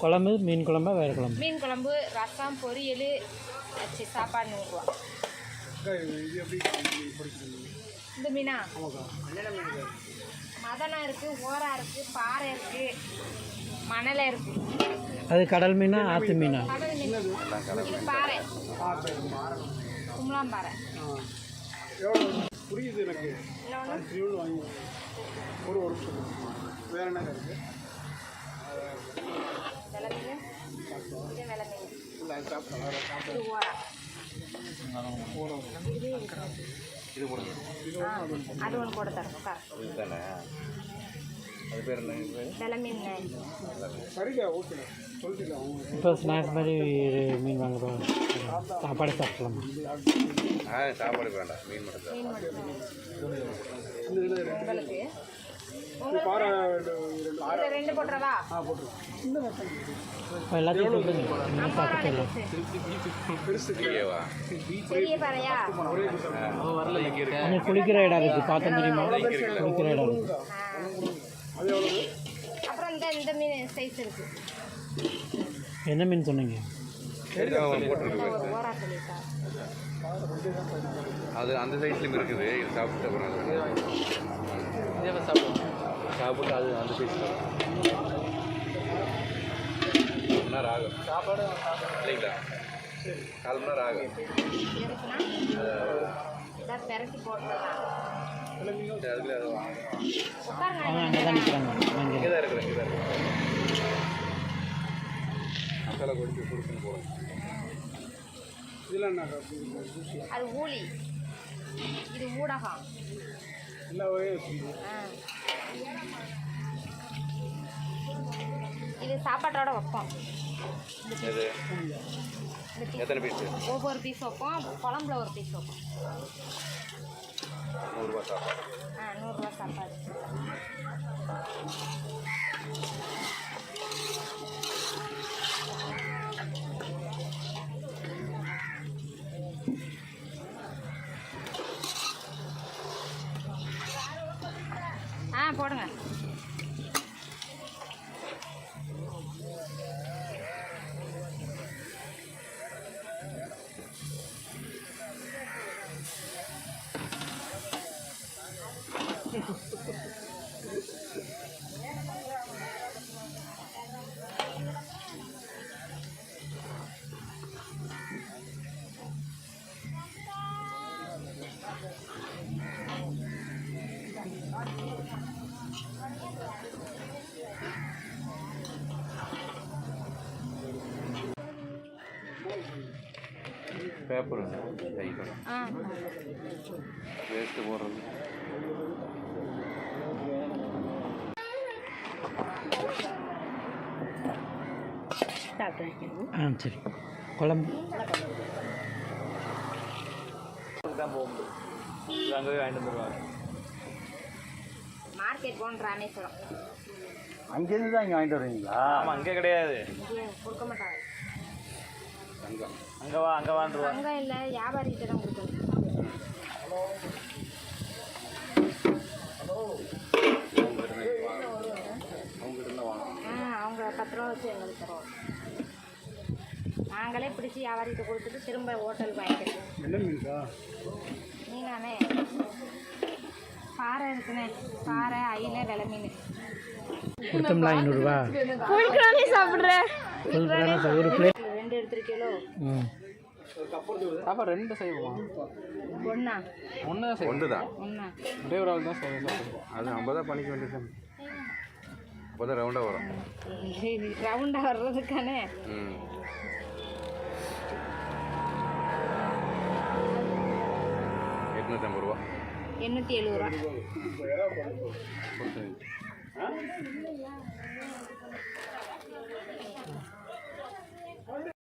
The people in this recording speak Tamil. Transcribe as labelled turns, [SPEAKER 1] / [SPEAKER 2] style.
[SPEAKER 1] குழம்பு
[SPEAKER 2] மீன் குழம்பா வேறு குழம்பு?
[SPEAKER 1] மீன் குழம்பு ரசம் பொரியல் வச்சு சாப்பாடு நூறுரூவா.
[SPEAKER 3] இது எப்படி பிடிச்சிருந்தீங்க
[SPEAKER 1] இந்த மீனா? மதனம் இருக்குது ஓரா இருக்குது பாறை இருக்குது மணலை இருக்குது
[SPEAKER 2] அது கடல் மீனா ஆற்று மீனா?
[SPEAKER 1] இது பாறை.
[SPEAKER 3] எவ்வளோ புரியுது எனக்கு. ஒரு ஒரு வேறு என்ன இருக்குது
[SPEAKER 1] இது
[SPEAKER 4] போடுங்க.
[SPEAKER 1] அது ஒன்று போட்டு சார்
[SPEAKER 4] இதுதானே? அது பேர்
[SPEAKER 2] இப்போ ஸ்நாக்ஸ் மாதிரி மீன் வாங்குறோம். சாப்பாடு சாப்பிடலாமா.
[SPEAKER 4] சாப்பாடு வேண்டாம். மீன் மட்டும்
[SPEAKER 3] ரெண்டு
[SPEAKER 1] போட்டுறவா
[SPEAKER 3] ஆ
[SPEAKER 2] எல்லாத்தையும் குளிக்கிற இடம் இருக்குது பார்த்த தெரியுமா? குளிக்கிற இடம். இருக்குது
[SPEAKER 1] அப்புறம் இந்த இந்த மீன் சைஸ் இருக்கு.
[SPEAKER 2] என்ன மீன் சொன்னீங்க?
[SPEAKER 4] அது அந்த சைஸ்லையும் இருக்குது. இது சாப்பிட்டு அப்புறம் அது சாப்பிட்டு அது அந்த சைஸில் மணி நேரம் ஆகும் சாப்பாடு இல்லைங்களா? கால் மணி நேரம் ஆகும் அதுக்குள்ளே அதை வாங்க. இங்கே தான் இருக்கிறேன் இங்கே. தான் இருக்கிறேன் மசாலா கொடுத்து கொடுத்துன்னு
[SPEAKER 3] என்ன ஜூஸ்
[SPEAKER 1] அது ஊழி இது ஊடகம். இது சாப்பாட்டோட வைப்போம்.
[SPEAKER 4] எத்தனை பீஸு?
[SPEAKER 1] ஒவ்வொரு பீஸ் வைப்போம் குழம்புல ஒரு பீஸ் வைப்போம்.
[SPEAKER 4] நூறுரூவா சாப்பாடு.
[SPEAKER 1] ஆ நூறுரூவா சாப்பாடு. ஆ போடுங்க.
[SPEAKER 4] பேப்பர்
[SPEAKER 1] ஆ
[SPEAKER 4] வேஸ்ட்டு போடுறது
[SPEAKER 2] ஆ சரி குழம்பு
[SPEAKER 4] தான் போக முடியும் அங்கே வாங்கிட்டு வந்துடுவாங்க
[SPEAKER 1] மார்க்கெட் போகணும் ராமேஸ்வரம்
[SPEAKER 3] அங்கேருந்து தான் இங்கே வாங்கிட்டு வருவீங்களா
[SPEAKER 4] ஆமாம் அங்கே கிடையாது
[SPEAKER 1] கொடுக்க மாட்டாங்க
[SPEAKER 4] அங்கே. வா அங்கே வாண்டுருவா
[SPEAKER 1] அங்கே இல்லை வியாபாரிகிட்ட தான் கொடுக்கணும் ஆ அவங்க பத்து ரூபா வச்சு எங்களுக்கு தருவோம் நாங்களே பிடிச்சி வியாபாரிகிட்ட கொடுத்துட்டு திரும்ப ஹோட்டலுக்கு வாங்கிக்கிறோம்
[SPEAKER 3] என்ன மீன்க்கா?
[SPEAKER 1] மீனானே. பாறை இருக்குண்ணே. பாறை அயில வெலை மீன்.
[SPEAKER 2] ஐநூறுரூவா
[SPEAKER 1] சாப்பிட்றேன்
[SPEAKER 2] ஒரு பிளேட்
[SPEAKER 1] ரெண்டு எடுத்துருக்கீங்களோ
[SPEAKER 5] சாப்பாடு ரெண்டு செய்வோம்?
[SPEAKER 1] ஒன்றா
[SPEAKER 5] ஒன்று தான்
[SPEAKER 4] ஒன்று தான்
[SPEAKER 1] ஒன்றா
[SPEAKER 5] ஒரே ஒரு ஆள் தான் செய்வோம்
[SPEAKER 4] அது நம்ம தான். பண்ணிக்க வேண்டியது அப்போ தான் ரவுண்டாக வரும்
[SPEAKER 1] ரவுண்டாக வர்றதுக்கானே.
[SPEAKER 4] ம். எட்நூற்றம்பது ரூபா.
[SPEAKER 1] எண்ணூற்றி எழுபது ரூபா.
[SPEAKER 4] கொடுத்து